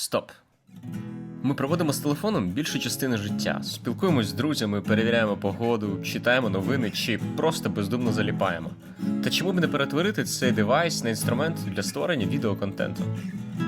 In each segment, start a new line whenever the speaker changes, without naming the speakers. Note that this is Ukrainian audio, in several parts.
Стоп. Ми проводимо з телефоном більшу частину життя, спілкуємось з друзями, перевіряємо погоду, читаємо новини чи просто бездумно заліпаємо. Та чому б не перетворити цей девайс на інструмент для створення відеоконтенту?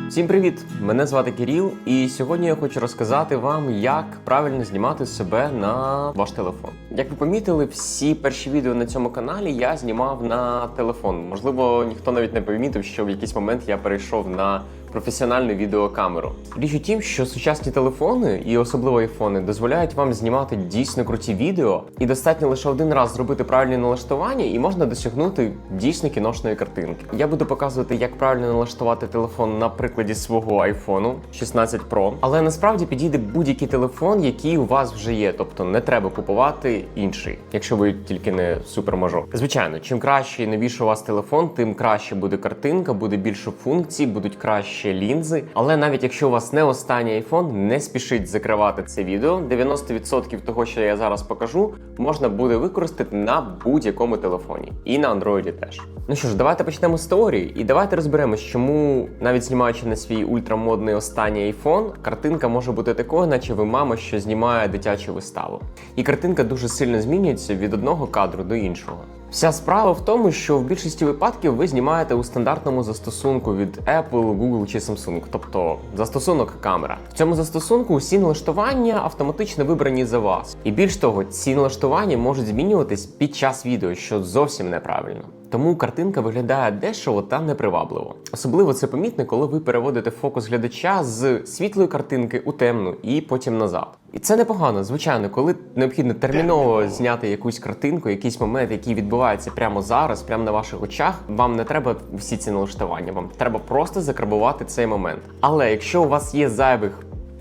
Всім привіт! Мене звати Кирил, і сьогодні я хочу розказати вам, як правильно знімати себе на ваш телефон. Як ви помітили, всі перші відео на цьому каналі я знімав на телефон. Можливо, ніхто навіть не помітив, що в якийсь момент я перейшов на професіональну відеокамеру. Річ у тім, що сучасні телефони і особливо айфони дозволяють вам знімати дійсно круті відео, і достатньо лише один раз зробити правильні налаштування, і можна досягнути дійсно кіношної картинки. Я буду показувати, як правильно налаштувати телефон на прикладі свого айфону 16 Pro, але насправді підійде будь-який телефон, який у вас вже є, тобто не треба купувати інший, якщо ви тільки не супермажор. Звичайно, чим краще і новіший у вас телефон, тим краще буде картинка, буде більше функцій, будуть краще лінзи. Але навіть якщо у вас не останній iPhone, не спішіть закривати це відео. 90% того, що я зараз покажу, можна буде використати на будь-якому телефоні, і на Android теж. Ну що ж, давайте почнемо з теорії, і давайте розберемось, чому навіть знімаючи на свій ультрамодний останній iPhone, картинка може бути такою, наче ви мама, що знімає дитячу виставу. І картинка дуже сильно змінюється від одного кадру до іншого. Вся справа в тому, що в більшості випадків ви знімаєте у стандартному застосунку від Apple, Google чи Samsung, тобто застосунок камера. В цьому застосунку усі налаштування автоматично вибрані за вас. І більш того, ці налаштування можуть змінюватись під час відео, що зовсім неправильно. Тому картинка виглядає дешево та непривабливо. Особливо це помітно, коли ви переводите фокус глядача з світлої картинки у темну і потім назад. І це непогано, звичайно, коли необхідно терміново зняти якусь картинку, якийсь момент, який відбувається прямо зараз, прямо на ваших очах. Вам не треба всі ці налаштування, вам треба просто закарбувати цей момент. Але якщо у вас є зайвих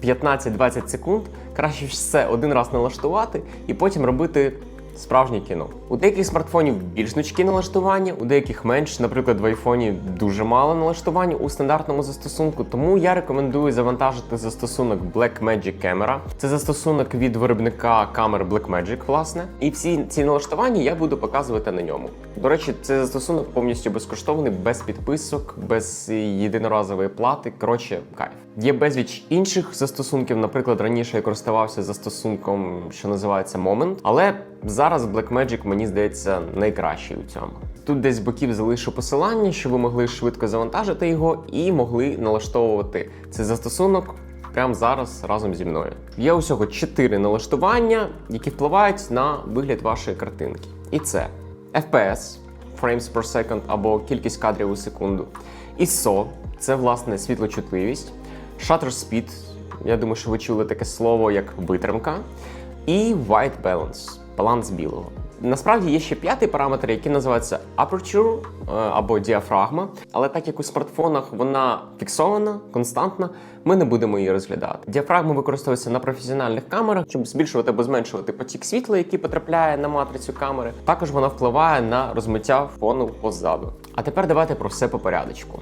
15-20 секунд, краще все один раз налаштувати і потім робити справжнє кіно. У деяких смартфонів більш значкі налаштування, у деяких менш, наприклад, в айфоні дуже мало налаштувань у стандартному застосунку. Тому я рекомендую завантажити застосунок Blackmagic Camera. Це застосунок від виробника камер Blackmagic, власне. І всі ці налаштування я буду показувати на ньому. До речі, цей застосунок повністю безкоштовний, без підписок, без єдиноразової плати. Коротше, кайф. Є безліч інших застосунків. Наприклад, раніше я користувався застосунком, що називається Moment, але зараз Blackmagic, мені здається, найкращий у цьому. Тут десь з боків залишу посилання, щоб ви могли швидко завантажити його і могли налаштовувати цей застосунок прямо зараз разом зі мною. Є усього 4 налаштування, які впливають на вигляд вашої картинки. І це FPS frames per second або кількість кадрів у секунду. ISO – це власне світлочутливість, shutter speed, я думаю, що ви чули таке слово як витримка, і white balance баланс білого. Насправді є ще п'ятий параметр, який називається aperture е, або діафрагма. Але так як у смартфонах вона фіксована, константна, ми не будемо її розглядати. Діафрагма використовується на професіональних камерах, щоб збільшувати або зменшувати потік світла, який потрапляє на матрицю камери. Також вона впливає на розмиття фону позаду. А тепер давайте про все по порядочку.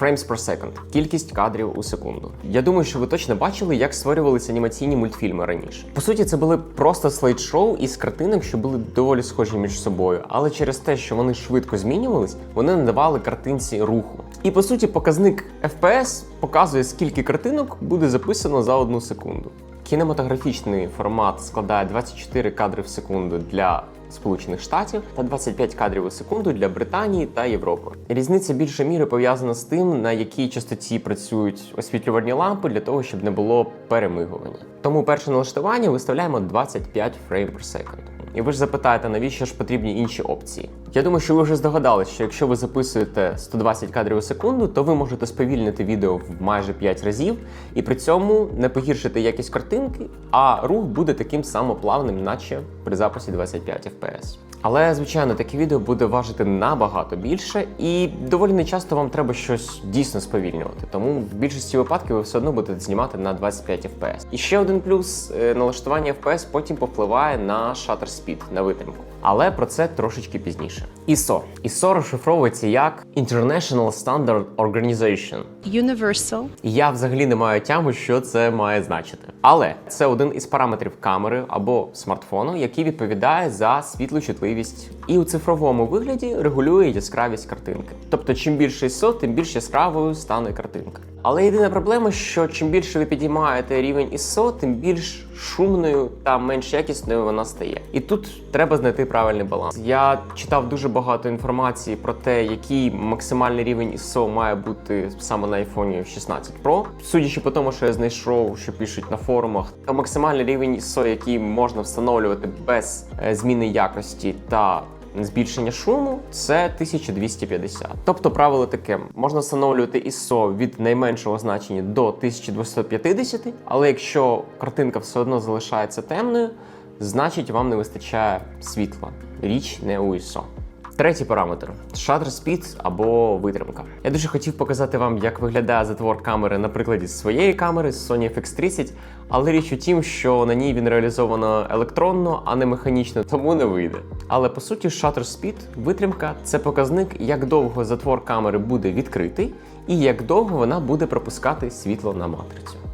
Frames per second – кількість кадрів у секунду. Я думаю, що ви точно бачили, як створювалися анімаційні мультфільми раніше. По суті, це були просто слайд-шоу із картинок, що були доволі схожі між собою, але через те, що вони швидко змінювались, вони надавали картинці руху. І по суті, показник FPS показує, скільки картинок буде записано за одну секунду. Кінематографічний формат складає 24 кадри в секунду для Сполучених Штатів та 25 кадрів у секунду для Британії та Європи. Різниця більше міри пов'язана з тим, на якій частоті працюють освітлювальні лампи для того, щоб не було перемигування. Тому перше налаштування виставляємо 25 фрейм per second. І ви ж запитаєте, навіщо ж потрібні інші опції? Я думаю, що ви вже здогадались, що якщо ви записуєте 120 кадрів у секунду, то ви можете сповільнити відео в майже 5 разів, і при цьому не погіршити якість картинки, а рух буде таким самоплавним, наче при записі 25 FPS. Але, звичайно, таке відео буде важити набагато більше, і доволі не часто вам треба щось дійсно сповільнювати. Тому в більшості випадків ви все одно будете знімати на 25 FPS. І ще один плюс е, налаштування FPS потім повпливає на shutter speed, на витримку. Але про це трошечки пізніше. ISO. ISO розшифровується як International Standard Organization.
Universal
Я взагалі не маю тяму, що це має значити. Але це один із параметрів камери або смартфону, який відповідає за світлочутливість і у цифровому вигляді регулює яскравість картинки. Тобто, чим більше ISO, тим більш яскравою стане картинка. Але єдина проблема, що чим більше ви підіймаєте рівень ISO, тим більш шумною та менш якісною вона стає. І тут треба знайти правильний баланс. Я читав дуже багато інформації про те, який максимальний рівень ISO має бути саме на iPhone 16 Pro. Судячи по тому, що я знайшов, що пишуть на форумах, то максимальний рівень ISO, який можна встановлювати без е, зміни якості та Збільшення шуму це 1250. Тобто правило таке: можна встановлювати ISO від найменшого значення до 1250, але якщо картинка все одно залишається темною, значить вам не вистачає світла. Річ не у ISO. Третій параметр shutter speed або витримка. Я дуже хотів показати вам, як виглядає затвор камери на прикладі своєї камери з Sony FX30, але річ у тім, що на ній він реалізовано електронно, а не механічно, тому не вийде. Але по суті, shutter speed, витримка це показник, як довго затвор камери буде відкритий і як довго вона буде пропускати світло на матрицю.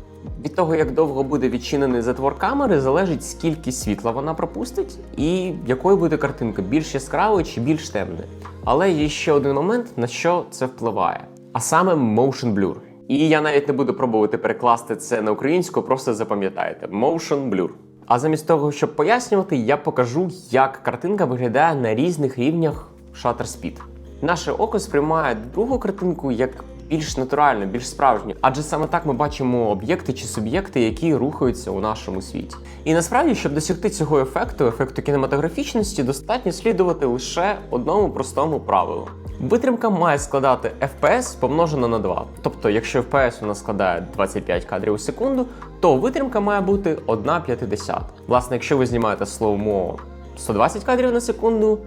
Від того, як довго буде відчинений затвор камери, залежить скільки світла вона пропустить, і якою буде картинка більш яскравою чи більш темною. Але є ще один момент, на що це впливає, а саме motion blur. І я навіть не буду пробувати перекласти це на українську, просто запам'ятайте motion blur. А замість того, щоб пояснювати, я покажу, як картинка виглядає на різних рівнях shutter speed. Наше око сприймає другу картинку як більш натуральну, більш справжню, адже саме так ми бачимо об'єкти чи суб'єкти, які рухаються у нашому світі. І насправді, щоб досягти цього ефекту, ефекту кінематографічності, достатньо слідувати лише одному простому правилу. Витримка має складати FPS помножено на 2. Тобто, якщо FPS у нас складає 25 кадрів у секунду, то витримка має бути 1,50. Власне, якщо ви знімаєте слоумо 120 кадрів на секунду,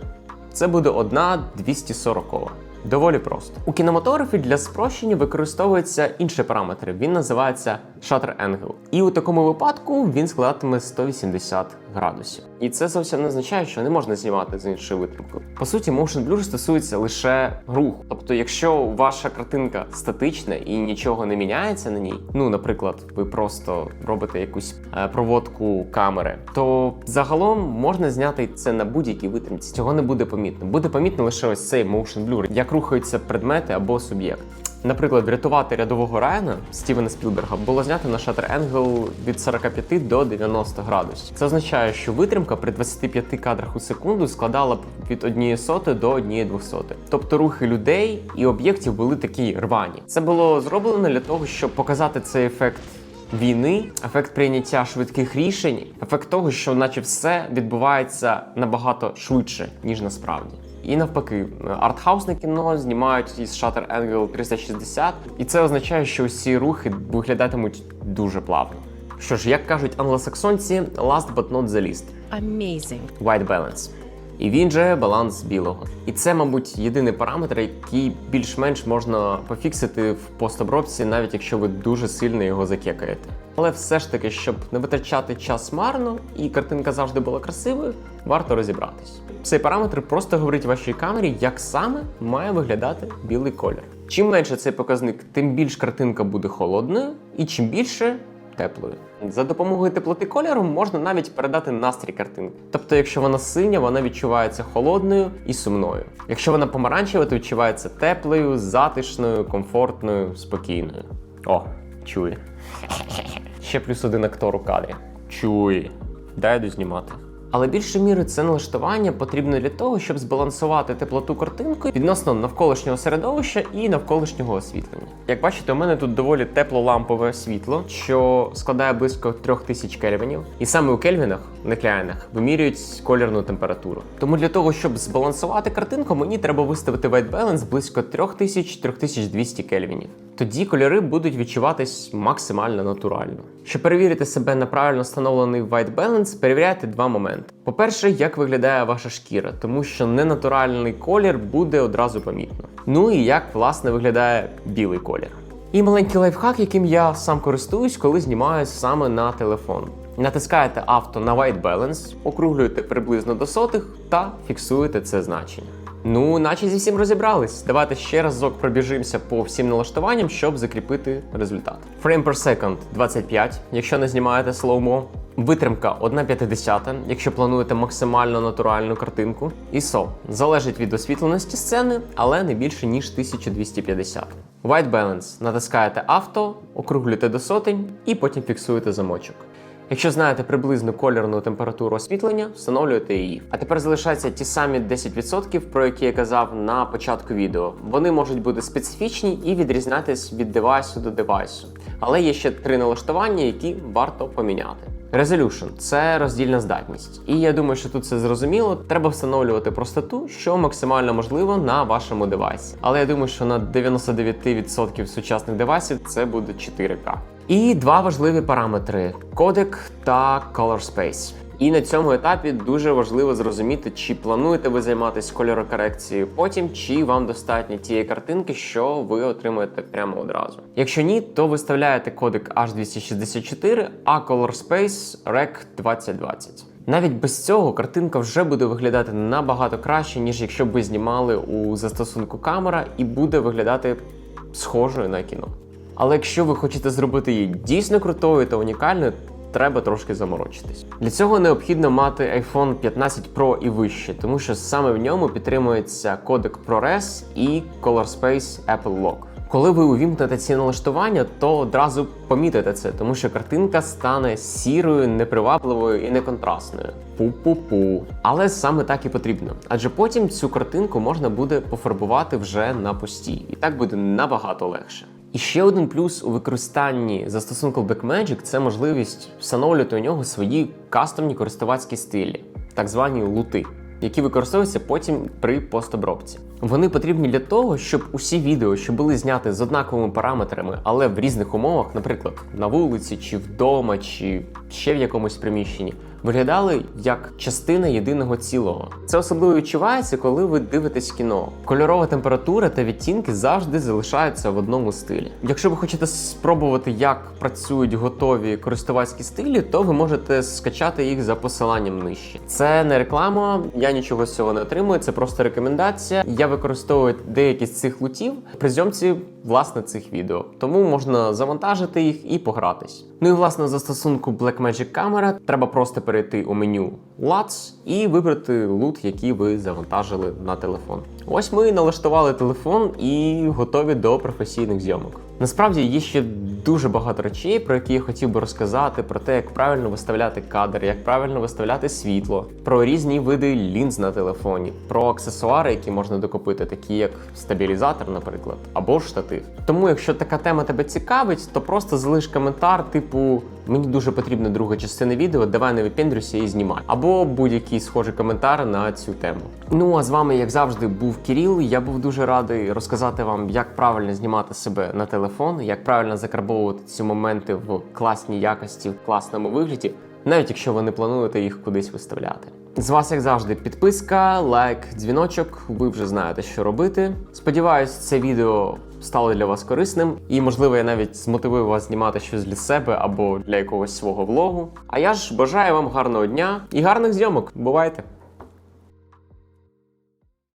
це буде 1,240. Доволі просто. У кінематографі для спрощення використовується інший параметр. Він називається shutter angle. І у такому випадку він складатиме 180 градусів. І це зовсім не означає, що не можна знімати з іншою витримкою. По суті, motion blur стосується лише руху. Тобто, якщо ваша картинка статична і нічого не міняється на ній, ну, наприклад, ви просто робите якусь е, проводку камери, то загалом можна зняти це на будь-якій витримці. Цього не буде помітно. Буде помітно лише ось цей motion blur, як рухаються предмети або суб'єкт. Наприклад, врятувати рядового Райана Стівена Спілберга було знято на шатер Енгл від 45 до 90 градусів. Це означає, що витримка при 25 кадрах у секунду складала б від 1 соти до 1 200. Тобто рухи людей і об'єктів були такі рвані. Це було зроблено для того, щоб показати цей ефект. Війни, ефект прийняття швидких рішень, ефект того, що наче все відбувається набагато швидше, ніж насправді. І навпаки, артхаусне кіно знімають із Shutter Angle 360, і це означає, що усі рухи виглядатимуть дуже плавно. Що ж, як кажуть англосаксонці, last but not the least
Amazing.
– white balance. І він же баланс білого. І це, мабуть, єдиний параметр, який більш-менш можна пофіксити в постобробці, навіть якщо ви дуже сильно його закекаєте. Але все ж таки, щоб не витрачати час марно і картинка завжди була красивою, варто розібратись. Цей параметр просто говорить вашій камері, як саме має виглядати білий колір. Чим менше цей показник, тим більш картинка буде холодною, і чим більше теплою. За допомогою теплоти кольору можна навіть передати настрій картинки. Тобто, якщо вона синя, вона відчувається холодною і сумною. Якщо вона помаранчева, то відчувається теплою, затишною, комфортною, спокійною. О, чує. Ще плюс один актор у кадрі. Чує. Дай дознімати. Але більшою мірою це налаштування потрібно для того, щоб збалансувати теплоту картинки відносно навколишнього середовища і навколишнього освітлення. Як бачите, у мене тут доволі теплолампове світло, що складає близько 3000 кельвінів. І саме у кельвінах, не кляйнах, вимірюють колірну температуру. Тому для того, щоб збалансувати картинку, мені треба виставити white balance близько 3000-3200 кельвінів. Тоді кольори будуть відчуватись максимально натурально. Щоб перевірити себе на правильно встановлений white balance, перевіряйте два моменти. По-перше, як виглядає ваша шкіра, тому що ненатуральний колір буде одразу помітно. Ну і як власне виглядає білий колір. І маленький лайфхак, яким я сам користуюсь, коли знімаю саме на телефон. Натискаєте авто на White Balance, округлюєте приблизно до сотих та фіксуєте це значення. Ну, наче зі всім розібрались. Давайте ще разок пробіжимося по всім налаштуванням, щоб закріпити результат. Frame per second 25, якщо не знімаєте слоумо. Витримка 1,50, якщо плануєте максимально натуральну картинку. ISO залежить від освітленості сцени, але не більше ніж 1250. White Balance натискаєте авто, округлюєте до сотень і потім фіксуєте замочок. Якщо знаєте приблизну кольорну температуру освітлення, встановлюєте її. А тепер залишаються ті самі 10%, про які я казав на початку відео. Вони можуть бути специфічні і відрізнятись від девайсу до девайсу. Але є ще три налаштування, які варто поміняти. Resolution – це роздільна здатність. І я думаю, що тут все зрозуміло. Треба встановлювати простоту, що максимально можливо на вашому девайсі. Але я думаю, що на 99% сучасних девайсів це буде 4К. І два важливі параметри: кодек та color space. І на цьому етапі дуже важливо зрозуміти, чи плануєте ви займатися кольорокорекцією потім, чи вам достатньо тієї картинки, що ви отримуєте прямо одразу. Якщо ні, то виставляєте кодек H264, а Color Space REC 2020. Навіть без цього картинка вже буде виглядати набагато краще, ніж якщо б ви знімали у застосунку камера, і буде виглядати схожою на кіно. Але якщо ви хочете зробити її дійсно крутою та унікальною, треба трошки заморочитись. Для цього необхідно мати iPhone 15 Pro і вище, тому що саме в ньому підтримується кодек ProRes і Color Space Apple Lock. Коли ви увімкнете ці налаштування, то одразу помітите це, тому що картинка стане сірою, непривабливою і неконтрастною. Пу-пу-пу. Але саме так і потрібно. Адже потім цю картинку можна буде пофарбувати вже на пусті, і так буде набагато легше. І ще один плюс у використанні застосунку Blackmagic – це можливість встановлювати у нього свої кастомні користувацькі стилі, так звані лути, які використовуються потім при постобробці. Вони потрібні для того, щоб усі відео, що були зняті з однаковими параметрами, але в різних умовах, наприклад, на вулиці, чи вдома, чи ще в якомусь приміщенні, виглядали як частина єдиного цілого. Це особливо відчувається, коли ви дивитесь кіно. Кольорова температура та відтінки завжди залишаються в одному стилі. Якщо ви хочете спробувати, як працюють готові користувацькі стилі, то ви можете скачати їх за посиланням нижче. Це не реклама, я нічого з цього не отримую, це просто рекомендація. Я використовую деякі з цих лутів при зйомці власне цих відео, тому можна завантажити їх і погратись. Ну і власне за застосунку Blackmagic Camera треба просто перейти у меню LUTs і вибрати лут, який ви завантажили на телефон. Ось ми налаштували телефон і готові до професійних зйомок. Насправді є ще дуже багато речей, про які я хотів би розказати, про те, як правильно виставляти кадр, як правильно виставляти світло, про різні види лінз на телефоні, про аксесуари, які можна докупити, такі як стабілізатор, наприклад, або штатив. Тому, якщо така тема тебе цікавить, то просто залиш коментар, типу мені дуже потрібна друга частина відео, давай не випендрюйся і знімай. Або будь-який схожий коментар на цю тему. Ну а з вами, як завжди, був Кіріл. Я був дуже радий розказати вам, як правильно знімати себе на телефон, як правильно закарбовувати ці моменти в класній якості, в класному вигляді, навіть якщо ви не плануєте їх кудись виставляти. З вас, як завжди, підписка, лайк, дзвіночок. Ви вже знаєте, що робити. Сподіваюсь, це відео стало для вас корисним, і можливо, я навіть змотивую вас знімати щось для себе або для якогось свого влогу. А я ж бажаю вам гарного дня і гарних зйомок. Бувайте!